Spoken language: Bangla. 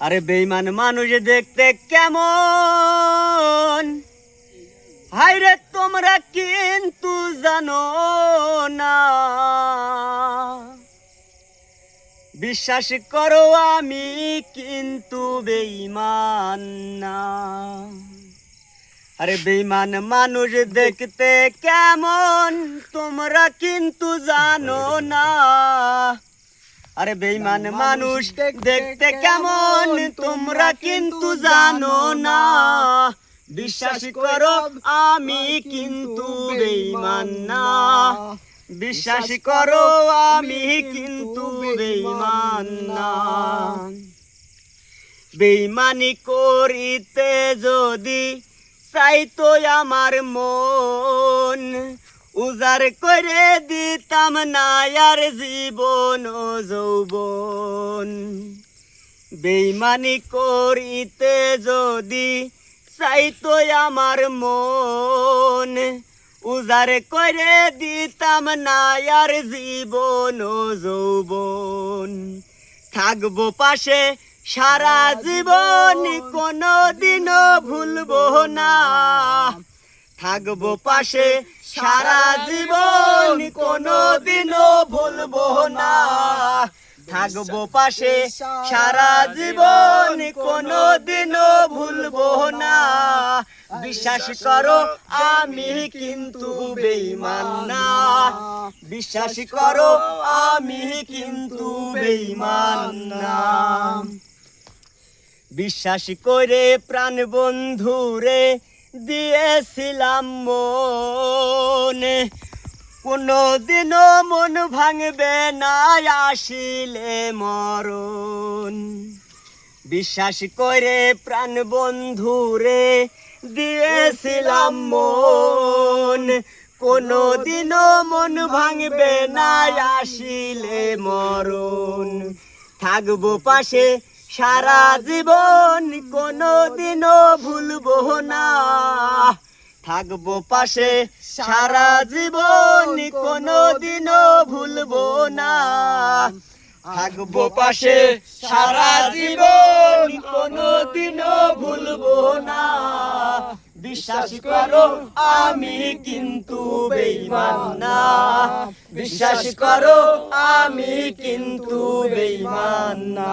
আরে বেইমান মানুষ দেখতে কেমন? হাইরে তোমরা কিন্তু জানো না। বিশ্বাস করো, আমি কিন্তু বেইমান না। আরে বেইমান মানুষ দেখতে কেমন? তোমরা কিন্তু জানো না। আরে বেইমান মানুষ দেখতে কেমন? তোমরা কিন্তু জানো না। বিশ্বাস করো আমি কিন্তু বেইমান না। বিশ্বাস করো আমি কিন্তু বেইমান না। বেইমানি করিতে যদি চাইতো আমার মন উজার করে দিতাম না আর জীবন যৌবন। বেইমানি করিতে যদি চাইতো আমার মন উজার করে দিতাম না আর জীবন যৌবন। থাকব পাশে সারা জীবন কোনো দিনও ভুলবো না। থাকব পাশে, সারা জীবন কোনো দিনও ভুলবো না। থাকব পাশে, সারা জীবন কোনো দিনও ভুলবো না। বিশ্বাস করো, আমি কিন্তু বেইমান না। বিশ্বাস করো, আমি কিন্তু বেইমান না। বিশ্বাস করে প্রাণ বন্ধুরে দিয়েছিলাম মনে। কোনো দিনও মন ভাঙবে না, আসিলে মরণ। বিশ্বাস করে প্রাণ বন্ধুরে দিয়েছিলাম মন। কোনো দিনও মন ভাঙবে না, আসিলে মরণ। থাকব পাশে সারা জীবন কোনো দিনও ভুলবো না। থাকব পাশে, সারা জীবন কোনো দিনও ভুলবো না। থাকব পাশে, সারা জীবন কোনো দিনও ভুলবো না। বিশ্বাস করো, আমি কিন্তু বেইমান না। বিশ্বাস করো, আমি কিন্তু বেইমান না।